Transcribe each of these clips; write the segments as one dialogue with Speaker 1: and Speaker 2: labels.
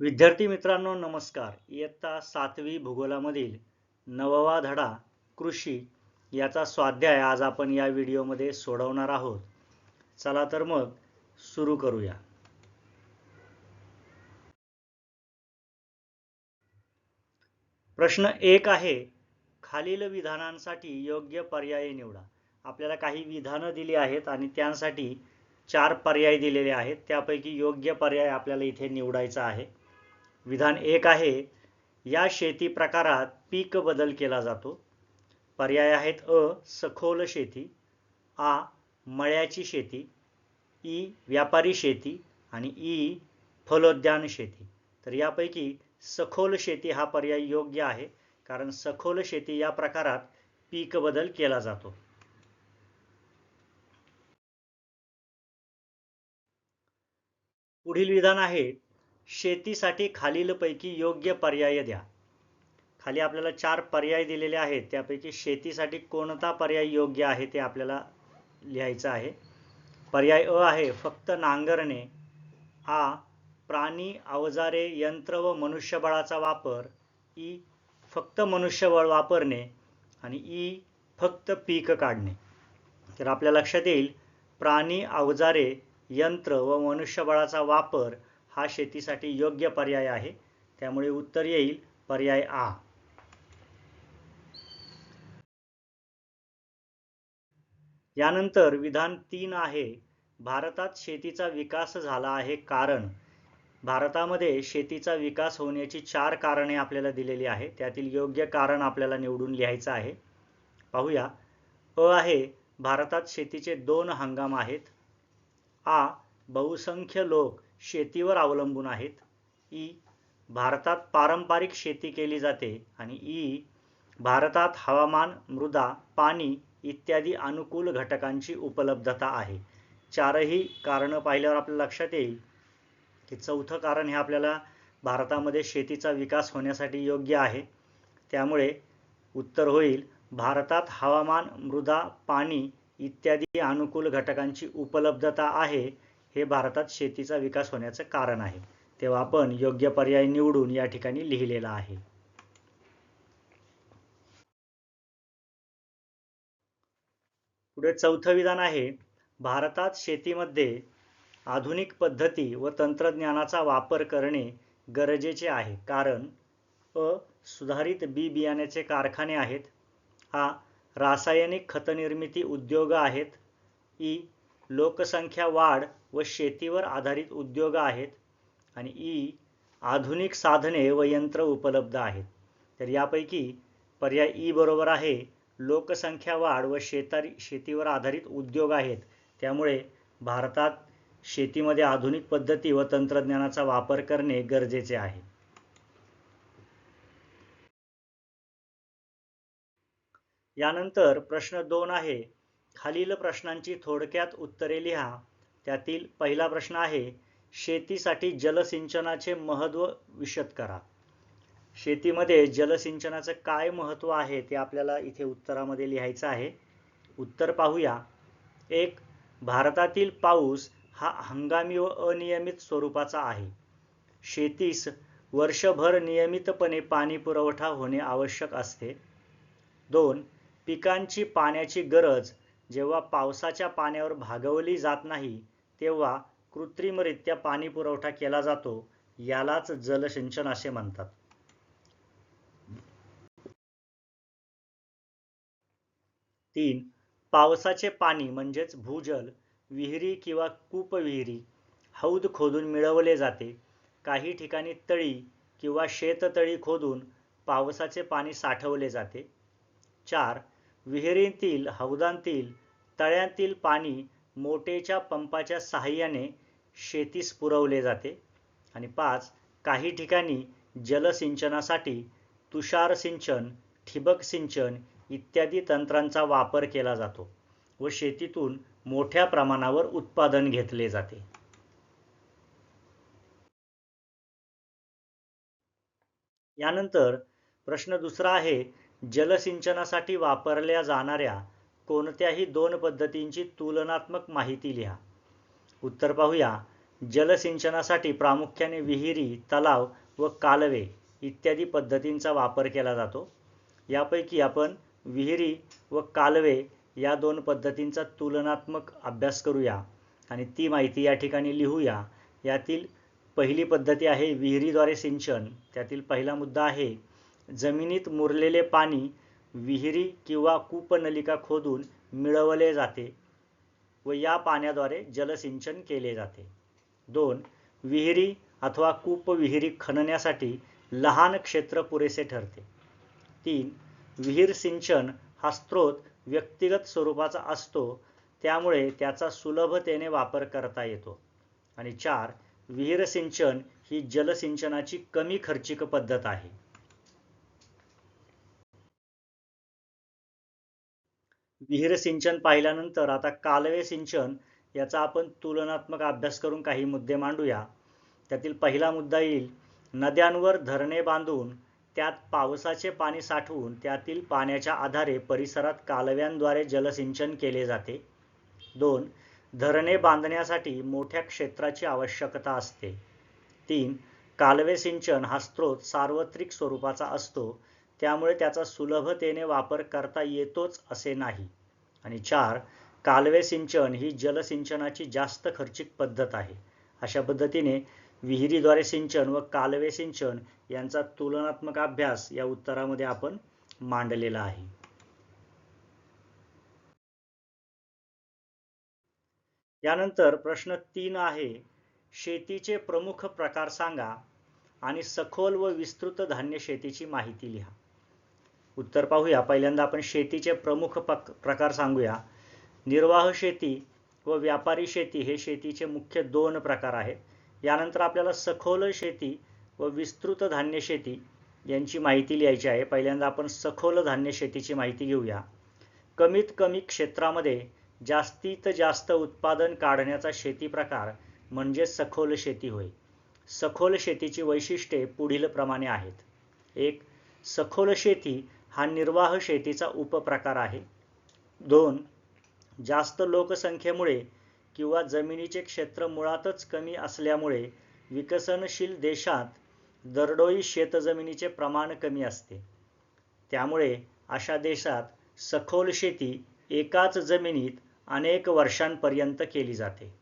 Speaker 1: विद्यार्थी मित्रांनो नमस्कार. इयत्ता सातवी भूगोलामधील नववा धडा कृषी याचा स्वाध्याय आज आपण या व्हिडिओमध्ये सोडवणार आहोत. चला तर मग सुरू करूया. प्रश्न एक आहे खालील विधानांसाठी योग्य पर्याय निवडा. आपल्याला काही विधानं दिली आहेत आणि त्यांसाठी चार पर्याय दिलेले आहेत. त्यापैकी योग्य पर्याय आपल्याला इथे निवडायचा आहे. विधान एक आहे. या शेती प्रकारात पीक बदल केला जातो. पर्याय आहेत अ सखोल शेती आ मळ्याची शेती ई व्यापारी शेती आणि ई फलोद्यान शेती. तर यापैकी सखोल शेती हा पर्याय योग्य आहे कारण सखोल शेती या प्रकारात पीक बदल केला जातो. पुढील विधान आहे शेतीसाठी खालीलपैकी योग्य पर्याय द्या. खाली आपल्याला चार पर्याय दिलेले आहेत. त्यापैकी शेतीसाठी कोणता पर्याय योग्य आहे ते आपल्याला लिहायचं आहे. पर्याय अ आहे फक्त नांगरणे. आ प्राणी अवजारे यंत्र व मनुष्यबळाचा वापर. ई फक्त मनुष्यबळ वापरणे. आणि ई फक्त पीक काढणे. तर आपल्या लक्षात येईल प्राणी अवजारे यंत्र व मनुष्यबळाचा वापर हा शेतीसाठी योग्य पर्याय आहे. त्यामुळे उत्तर येईल पर्याय आ. यानंतर विधान तीन आहे. भारतात शेतीचा विकास झाला आहे कारण भारतामध्ये शेतीचा विकास होण्याची चार कारणे आपल्याला दिलेली आहे. त्यातील योग्य कारण आपल्याला निवडून लिहायचं आहे. पाहूया. अ आहे भारतात शेतीचे दोन हंगाम आहेत. आ बहुसंख्य लोक शेतीवर अवलंबून आहेत. ई भारतात पारंपरिक शेती केली जाते आणि ई भारतात हवामान मृदा पाणी इत्यादी अनुकूल घटकांची उपलब्धता आहे. चारही कारणं पाहिल्यावर आपल्या लक्षात येईल की चौथं कारण हे आपल्याला भारतामध्ये शेतीचा विकास होण्यासाठी योग्य आहे. त्यामुळे उत्तर होईल भारतात हवामान मृदा पाणी इत्यादी अनुकूल घटकांची उपलब्धता आहे. हे भारतात शेतीचा विकास होण्याचं कारण आहे. तेव्हा आपण योग्य पर्याय निवडून या ठिकाणी लिहिलेला आहे. पुढे चौथं विधान आहे भारतात शेतीमध्ये आधुनिक पद्धती व तंत्रज्ञानाचा वापर करणे गरजेचे आहे. कारण अ सुधारित बी बियाण्याचे कारखाने आहेत आ रासायनिक खतनिर्मिती उद्योग आहेत ई लोकसंख्या वाढ व शेतीवर आधारित उद्योग आहेत आणि ई आधुनिक साधने व यंत्र उपलब्ध आहेत. तर यापैकी पर्याय ई बरोबर आहे. लोकसंख्या वाढ व शेतारी शेतीवर आधारित उद्योग आहेत. त्यामुळे भारतात शेतीमध्ये आधुनिक पद्धती व तंत्रज्ञानाचा वापर करणे गरजेचे आहे. यानंतर प्रश्न दोन आहे. खालील प्रश्नांची थोडक्यात उत्तरे लिहा. त्यातील पहिला प्रश्न आहे शेतीसाठी जलसिंचनाचे महत्त्व विशद करा. शेतीमध्ये जलसिंचनाचं काय महत्त्व आहे ते आपल्याला इथे उत्तरामध्ये लिहायचं आहे. उत्तर पाहूया. एक भारतातील पाऊस हा हंगामी व अनियमित स्वरूपाचा आहे. शेतीस वर्षभर नियमितपणे पाणी पुरवठा होणे आवश्यक असते. दोन पिकांची पाण्याची गरज जेव्हा पावसाच्या पाण्यावर भागवली जात नाही तेव्हा कृत्रिमरित्या पाणी पुरवठा केला जातो यालाच जलसिंचन असे म्हणतात. तीन पावसाचे पाणी म्हणजेच भूजल विहिरी किंवा कूपविहिरी हौद खोदून मिळवले जाते. काही ठिकाणी तळी किंवा शेततळी खोदून पावसाचे पाणी साठवले जाते. चार विहिरींतील हौदांतील तळ्यांतील पाणी मोटेच्या पंपाच्या सहाय्याने शेतीस पुरवले जाते. आणि पाच काही ठिकाणी जलसिंचनासाठी तुषार सिंचन ठिबक सिंचन इत्यादी तंत्रांचा वापर केला जातो व शेतीतून मोठ्या प्रमाणावर उत्पादन घेतले जाते. यानंतर प्रश्न दुसरा आहे जलसिंचनासाठी वापरल्या जाणाऱ्या कोणत्याही दोन पद्धतींची तुलनात्मक माहिती लिहा. उत्तर पाहूया. जलसिंचनासाठी प्रामुख्याने विहिरी तलाव व कालवे इत्यादी पद्धतींचा वापर केला जातो. यापैकी आपण विहिरी व कालवे या दोन पद्धतींचा तुलनात्मक अभ्यास करूया आणि ती माहिती या ठिकाणी लिहूया. यातील पहिली पद्धती आहे विहिरीद्वारे सिंचन. त्यातील पहिला मुद्दा आहे जमिनीत मुरलेले पाणी विहिरी किंवा कूपनलिका खोदून मिळवले जाते व या पाण्याद्वारे जलसिंचन केले जाते. दोन विहिरी अथवा कूपविहिरी खणण्यासाठी लहान क्षेत्र पुरेसे ठरते. तीन विहीर सिंचन हा स्रोत व्यक्तिगत स्वरूपाचा असतो त्यामुळे त्याचा सुलभतेने वापर करता येतो. आणि चार विहीर सिंचन ही जलसिंचनाची कमी खर्चिक पद्धत आहे. विहीर सिंचन पाहिल्यानंतर आता कालवे सिंचन याचा आपण तुलनात्मक अभ्यास करून काही मुद्दे मांडूया. त्यातील पहिला मुद्दा येईल नद्यांवर धरणे बांधून त्यात पावसाचे पाणी साठवून त्यातील पाण्याच्या आधारे परिसरात कालव्यांद्वारे जलसिंचन केले जाते. दोन धरणे बांधण्यासाठी मोठ्या क्षेत्राची आवश्यकता असते. तीन कालवे सिंचन हा स्रोत सार्वत्रिक स्वरूपाचा असतो. त्यामुळे त्याचा सुलभतेने वापर करता येतोच असे नाही. आणि चार कालवे सिंचन ही जलसिंचनाची जास्त खर्चिक पद्धत आहे. अशा पद्धतीने विहिरीद्वारे सिंचन व कालवे सिंचन यांचा तुलनात्मक अभ्यास या उत्तरामध्ये आपण मांडलेला आहे. यानंतर प्रश्न तीन आहे. शेतीचे प्रमुख प्रकार सांगा आणि सखोल व विस्तृत धान्य शेतीची माहिती लिहा. उत्तर पाहूया पहिल्यांदा आपण शेतीचे प्रमुख प्रकार सांगूया. निर्वाह शेती व व्यापारी शेती हे शेतीचे मुख्य दोन प्रकार आहेत. यानंतर आपल्याला सखोल शेती व विस्तृत धान्य शेती यांची माहिती लिहायची आहे. पहिल्यांदा आपण सखोल धान्य शेतीची माहिती घेऊया. कमीत कमी क्षेत्रामध्ये जास्तीत जास्त उत्पादन काढण्याचा शेती प्रकार म्हणजे सखोल शेती होय. सखोल शेतीची वैशिष्ट्ये पुढील प्रमाणे आहेत. एक सखोल शेती हा निर्वाह शेतीचा उपप्रकार आहे. दोन जास्त लोकसंख्येमुळे किंवा जमिनीचे क्षेत्र मुळातच कमी असल्यामुळे विकसनशील देशात दरडोई शेतजमिनीचे प्रमाण कमी असते. त्यामुळे अशा देशात सखोल शेती एकाच जमिनीत अनेक वर्षांपर्यंत केली जाते.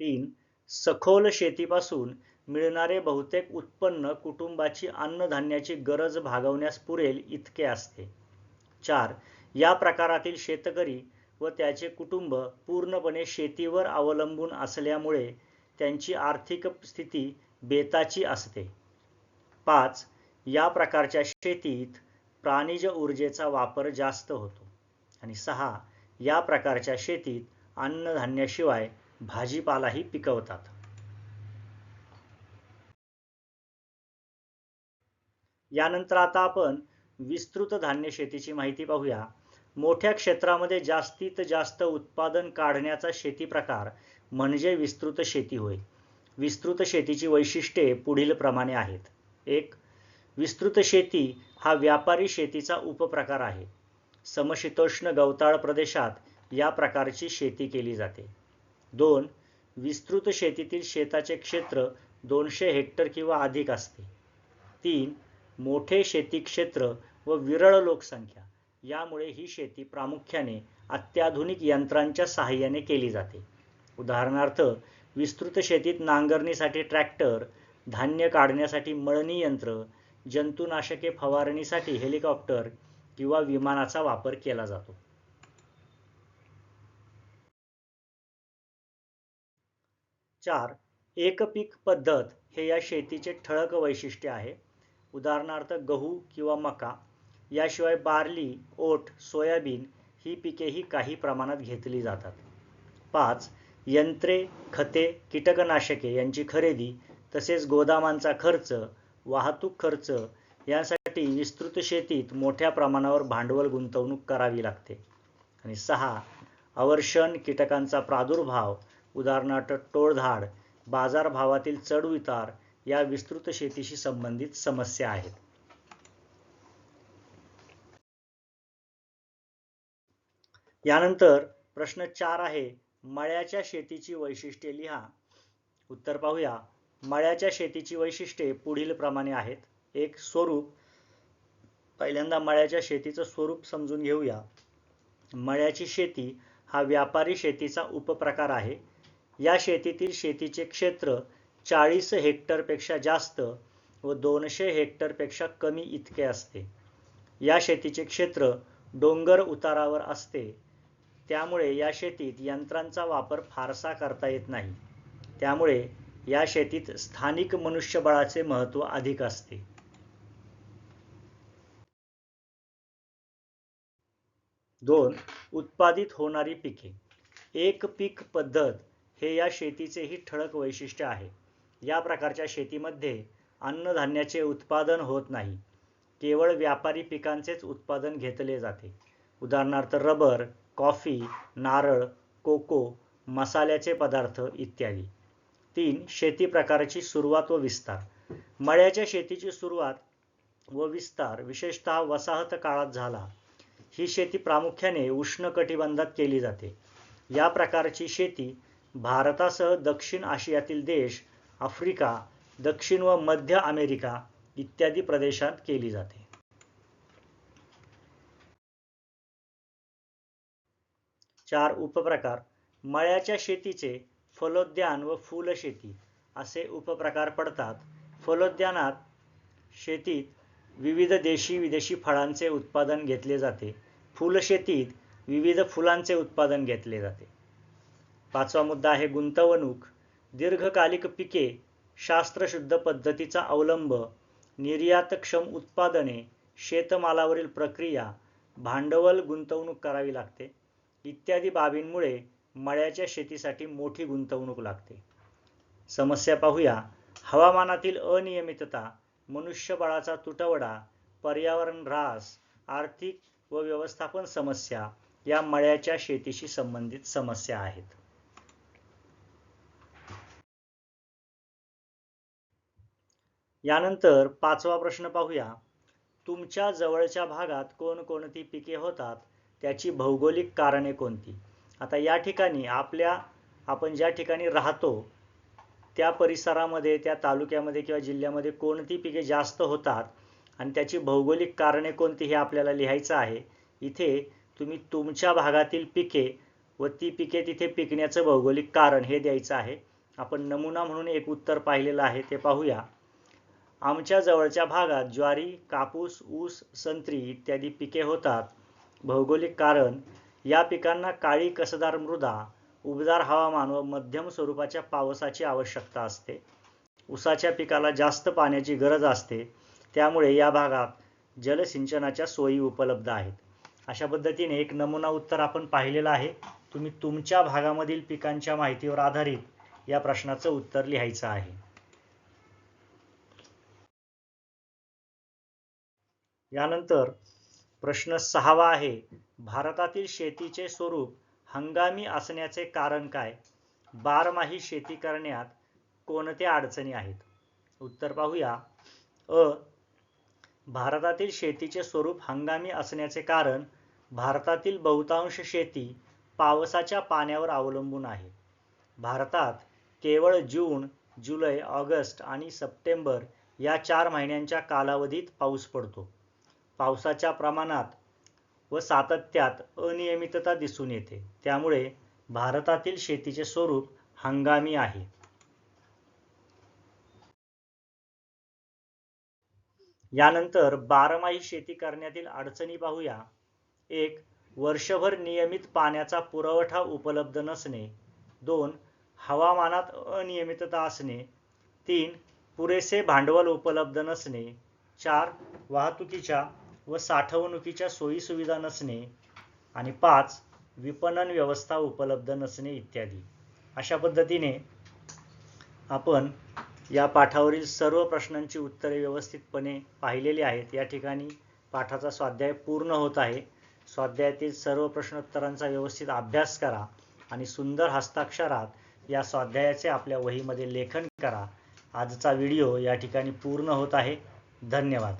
Speaker 1: तीन सखोल शेतीपासून मिळणारे बहुतेक उत्पन्न कुटुंबाची अन्नधान्याची गरज भागवण्यास पुरेल इतके असते. चार या प्रकारातील शेतकरी व त्याचे कुटुंब पूर्णपणे शेतीवर अवलंबून असल्यामुळे त्यांची आर्थिक स्थिती बेताची असते. पाच या प्रकारच्या शेतीत प्राणिज ऊर्जेचा वापर जास्त होतो. आणि सहा या प्रकारच्या शेतीत अन्नधान्याशिवाय भाजीपालाही पिकवतात. यानंतर आता आपण विस्तृत धान्य शेतीची माहिती पाहूया. मोठ्या क्षेत्रामध्ये जास्तीत जास्त उत्पादन काढण्याचा शेती प्रकार म्हणजे विस्तृत शेती होय. विस्तृत शेतीची वैशिष्ट्ये पुढील प्रमाणे आहेत. एक विस्तृत शेती हा व्यापारी शेतीचा उपप्रकार आहे. समशीतोष्ण गवताळ प्रदेशात या प्रकारची शेती केली जाते. दोन विस्तृत शेतीतील शेताचे क्षेत्र दोनशे हेक्टर किंवा अधिक असते. तीन मोठे शेती क्षेत्र व विरळ लोकसंख्या यामुळे ही शेती प्रामुख्याने अत्याधुनिक यंत्रांच्या सहाय्याने केली जाते. उदाहरणार्थ विस्तृत शेतीत नांगरणीसाठी ट्रॅक्टर धान्य काढण्यासाठी मळणी यंत्र जंतुनाशके फवारणीसाठी हेलिकॉप्टर किंवा विमानाचा वापर केला जातो. चार एक पीक पद्धत हे या शेतीचे ठळक वैशिष्ट्य आहे. उदाहरणार्थ गहू किंवा मका याशिवाय बार्ली ओट सोयाबीन ही पिकेही काही प्रमाणात घेतली जातात. पाच यंत्रे खते कीटकनाशके यांची खरेदी तसेच गोदामांचा खर्च वाहतूक खर्च यासाठी विस्तृत शेतीत मोठ्या प्रमाणावर भांडवल गुंतवणूक करावी लागते. आणि सहा अवर्षण कीटकांचा प्रादुर्भाव उदाहरणार्थ टोळधाड बाजारभावातील चढउतार या विस्तृत शेतीशी संबंधित समस्या आहेत. यानंतर प्रश्न चार आहे मळ्याच्या शेतीची वैशिष्ट्ये लिहा. उत्तर पाहूया. मळ्याच्या शेतीची वैशिष्ट्ये पुढील प्रमाणे आहेत. एक स्वरूप. पहिल्यांदा मळ्याच्या शेतीचं स्वरूप समजून घेऊया. मळ्याची शेती हा व्यापारी शेतीचा उपप्रकार आहे. या शेतीतील शेतीचे क्षेत्र चाळीस हेक्टरपेक्षा जास्त व दोनशे हेक्टरपेक्षा कमी इतके असते. या शेतीचे क्षेत्र डोंगर उतारावर असते. त्यामुळे या शेतीत यंत्रांचा वापर फारसा करता येत नाही. त्यामुळे या शेतीत स्थानिक मनुष्यबळाचे महत्त्व अधिक असते. दोन उत्पादित होणारी पिके. एक पीक पद्धत हे या शेतीचेही ठळक वैशिष्ट्य आहे. या प्रकारच्या शेतीमध्ये अन्नधान्याचे उत्पादन होत नाही. केवळ व्यापारी पिकांचेच उत्पादन घेतले जाते. उदाहरणार्थ रबर कॉफी नारळ कोको मसाल्याचे पदार्थ इत्यादी. तीन शेती प्रकाराची सुरुवात व विस्तार. मळ्याच्या शेतीची सुरुवात व विस्तार विशेषतः वसाहत काळात झाला. ही शेती प्रामुख्याने उष्ण कटिबंधात केली जाते. या प्रकारची शेती भारतासह दक्षिण आशियातील देश आफ्रिका दक्षिण व मध्य अमेरिका इत्यादी प्रदेशात केली जाते. चार उपप्रकार मळ्याच्या शेतीचे फलोद्यान व फुलशेती असे उपप्रकार पडतात. फलोद्यानात शेतीत विविध देशी विदेशी फळांचे उत्पादन घेतले जाते. फुलशेतीत विविध फुलांचे उत्पादन घेतले जाते. पाचवा मुद्दा आहे गुंतवणूक. दीर्घकालिक पिके शास्त्रशुद्ध पद्धतीचा अवलंब निर्यातक्षम उत्पादने शेतमालावरील प्रक्रिया भांडवल गुंतवणूक करावी लागते. इत्यादी बाबींमुळे मळ्याच्या शेतीसाठी मोठी गुंतवणूक लागते. समस्या पाहूया. हवामानातील अनियमितता मनुष्यबळाचा तुटवडा पर्यावरण ऱ्हास आर्थिक व व्यवस्थापन समस्या या मळ्याच्या शेतीशी संबंधित समस्या आहेत. यानंतर पाचवा प्रश्न पाहूया. तुमच्या जवळच्या भागात कोणकोणती पिके होतात? त्याची भौगोलिक कारणे कोणती? आता या ठिकाणी आपल्या आपण ज्या ठिकाणी राहतो त्या परिसरामध्ये त्या तालुक्यामध्ये किंवा जिल्ह्यामध्ये कोणती पिके जास्त होतात? आणि त्याची भौगोलिक कारणे कोणती हे आपल्याला लिहायचं आहे? इथे तुम्ही तुमच्या भागातील पिके व ती पिके तिथे पिकण्याचं भौगोलिक कारण हे द्यायचं आहे. आपण नमुना म्हणून एक उत्तर पाहिलेलं आहे ते पाहूया. आमच्या जवळच्या भागात ज्वारी कापूस ऊस संत्री इत्यादी पिके होतात. भौगोलिक कारण या पिकांना काळी कसदार मृदा उबदार हवामान व मध्यम स्वरूपाच्या पावसाची आवश्यकता असते. ऊसाच्या पिकाला जास्त पाण्याची गरज असते. त्यामुळे या भागात जलसिंचनाच्या सोयी उपलब्ध आहेत. अशा पद्धतीने एक नमुना उत्तर आपण पाहिलेलं आहे. तुम्ही तुमच्या भागामधील पिकांच्या माहितीवर आधारित या प्रश्नाचं उत्तर लिहायचं आहे. यानंतर प्रश्न सहावा आहे भारतातील शेतीचे स्वरूप हंगामी असण्याचे कारण काय? बारमाही शेती करण्यात कोणत्या अडचणी आहेत? उत्तर पाहूया. अ. भारतातील शेतीचे स्वरूप हंगामी असण्याचे कारण भारतातील बहुतांश शेती पावसाच्या पाण्यावर अवलंबून आहे. भारतात केवळ जून जुलै ऑगस्ट आणि सप्टेंबर या चार महिन्यांच्या कालावधीत पाऊस पडतो. पावसाच्या प्रमाणात व सातत्यात अनियमितता दिसून येते. त्यामुळे भारतातील शेतीचे स्वरूप हंगामी आहे. यानंतर बारमाही शेती करण्यातील अडचणी पाहूया. एक वर्षभर नियमित पाण्याचा पुरवठा उपलब्ध नसणे. दोन हवामानात अनियमितता असणे. तीन पुरेसे भांडवल उपलब्ध नसणे. चार वाहतुकीच्या व साठवणुकीच्या सोयीसुविधा नसणे आणि पाच विपणन व्यवस्था उपलब्ध नसणे इत्यादी. अशा पद्धतीने आपण या पाठावरील सर्व प्रश्नांची उत्तरे व्यवस्थितपणे पाहिलेली आहेत. या ठिकाणी पाठाचा स्वाध्याय पूर्ण होत आहे. स्वाध्यायातील सर्व प्रश्नोत्तरांचा व्यवस्थित अभ्यास करा आणि सुंदर हस्ताक्षरात या स्वाध्यायाचे आपल्या वहीमध्ये लेखन करा. आजचा व्हिडिओ या ठिकाणी पूर्ण होत आहे. धन्यवाद.